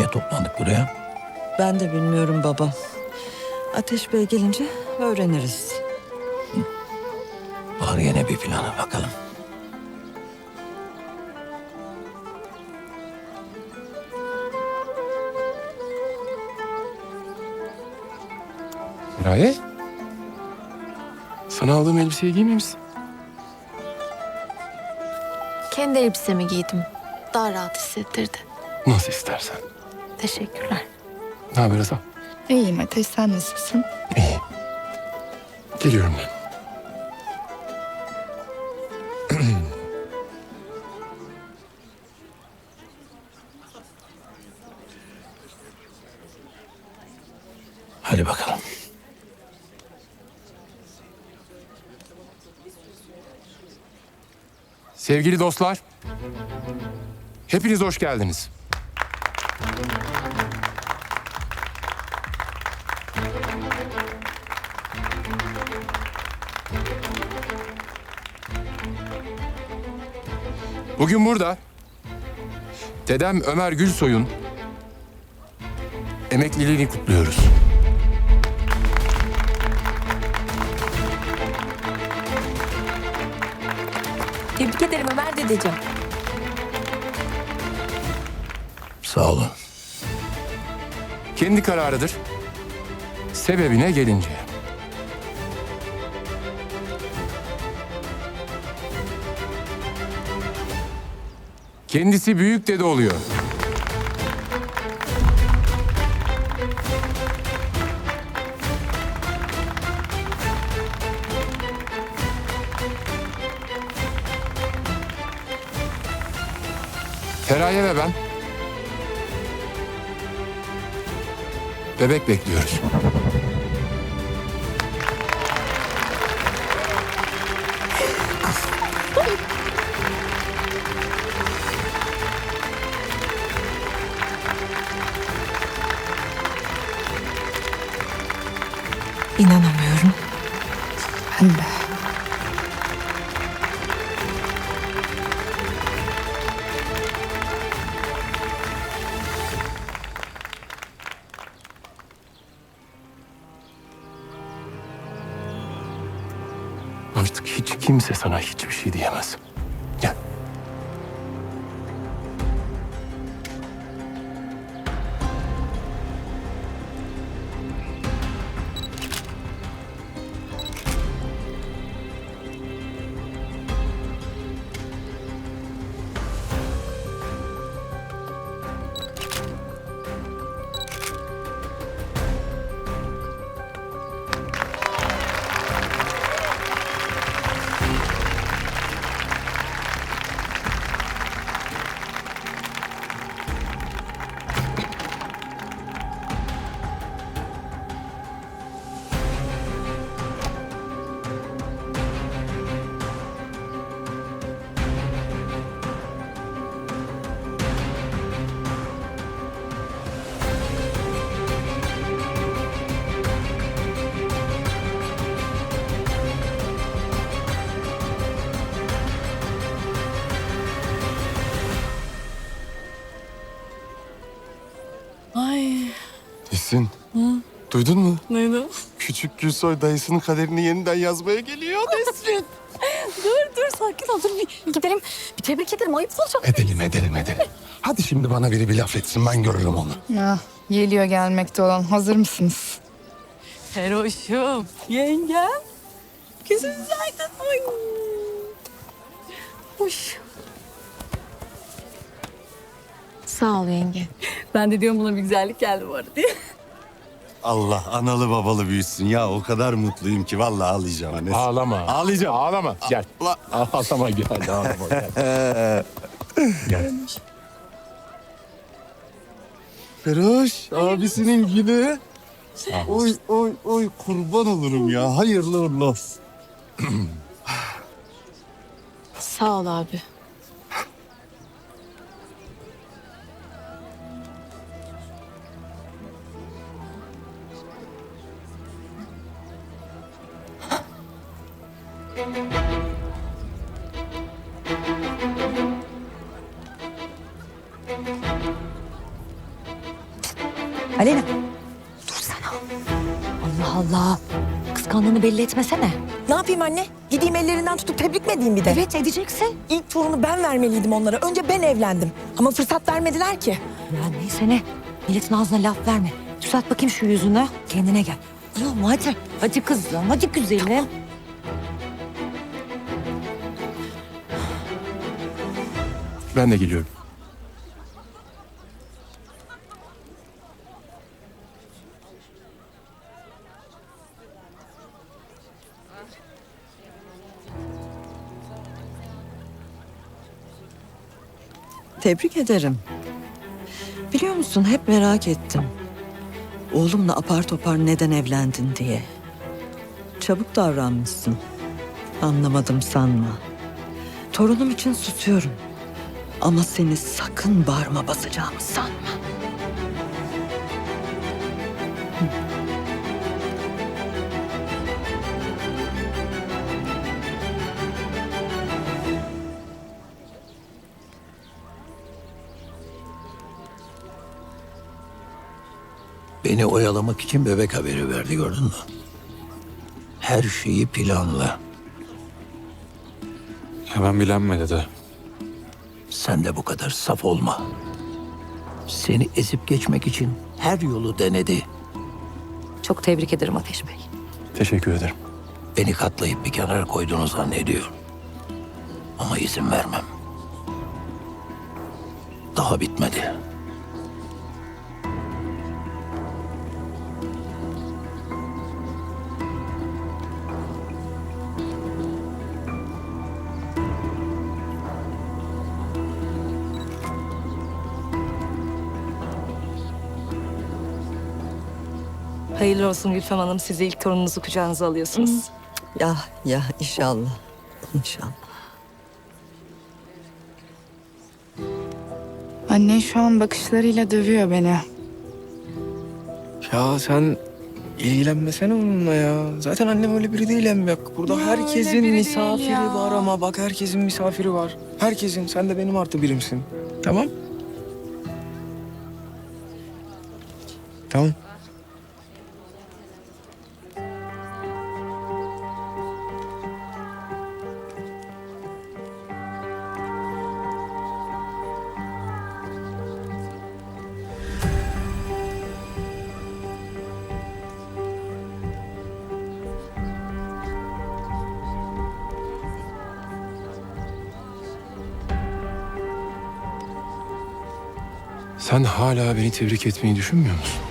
Niye toplandık buraya? Ben de bilmiyorum baba. Ateş Bey gelince öğreniriz. Var yine bir plana bakalım. Feraye? Sana aldığım elbiseyi giymemişsin. Kendi elbisemi giydim. Daha rahat hissettirdi. Nasıl istersen. Teşekkürler. Ne haber Hasan? İyiyim Ateş sen nasılsın? İyi. Geliyorum ben. Hadi bakalım. Sevgili dostlar, hepiniz hoş geldiniz. Bugün burada dedem Ömer Gülsoy'un emekliliğini kutluyoruz. Tebrik ederim Ömer dedeciğim. Sağ olun. Kendi kararıdır. Sebebine gelince. Kendisi büyük dede oluyor. Feraye ve ben bebek bekliyoruz. İnanamıyorum. Ben de. Artık hiç kimse sana hiçbir şey diyemez. Duydun mu? neydi? Küçük Gülsoy dayısının kaderini yeniden yazmaya geliyor Nesrin. Dur dur sakin ol. Dur bir gidelim. Bir tebrik edelim. Ayıp olacak. edelim edelim edelim. Hadi şimdi bana biri bir laf etsin ben görürüm onu. Ah, geliyor gelmekte olan. Hazır mısınız? Feroşum, yengem. Gözünüz aydın. Ay. Hoş. Sağ ol yenge. Ben de diyorum buna bir güzellik geldi bu arada diye. Allah analı babalı büyüsün ya o kadar mutluyum ki vallahi ağlayacağım anne. Ağlama. Ağlayacağım. Ağlama. Gel. La- Ağlama gel. Ağlama gel. gel. Feroş abisinin gülü. Oy oy oy kurban olurum ya hayırlı uğurlu olsun. Sağ ol abi. Aleyna. Dursana. Allah Allah. Kıskandığını belli etmesene. Ne yapayım anne? Gideyim ellerinden tutup tebrik mi edeyim bir de? Evet edeceksin. İlk torunu ben vermeliydim onlara. Önce ben evlendim. Ama fırsat vermediler ki. Ya neyse ne. Milletin ağzına laf verme. Düzelt bakayım şu yüzünü. Kendine gel. Tamam hadi. Hadi kızım. Hadi güzelim. Ben de geliyorum. Tebrik ederim. Biliyor musun hep merak ettim. Oğlumla apar topar neden evlendin diye. Çabuk davranmışsın. Anlamadım sanma. Torunum için susuyorum. Ama seni sakın bağrıma basacağımı sanma. Beni oyalamak için bebek haberi verdi gördün mü? Her şeyi planla. Hemen bilenme dede. Sen de bu kadar saf olma. Seni ezip geçmek için her yolu denedi. Çok tebrik ederim Ateş Bey. Teşekkür ederim. Beni katlayıp bir kenara koyduğunu zannediyor. Ama izin vermem. Daha bitmedi. Hayırlı olsun Gülfem Hanım. Siz de ilk torununuzu kucağınıza alıyorsunuz. Ya ya inşallah. İnşallah. Annen şu an bakışlarıyla dövüyor beni. Ya sen ilgilenmesene onunla ya. Zaten annem öyle biri değil hem bak. Burada Ya herkesin öyle biri değil misafiri ya. var ama bak herkesin misafiri var. Herkesin. Sen de benim artı birimsin. Tamam? Tamam. Sen hala beni tebrik etmeyi düşünmüyor musun?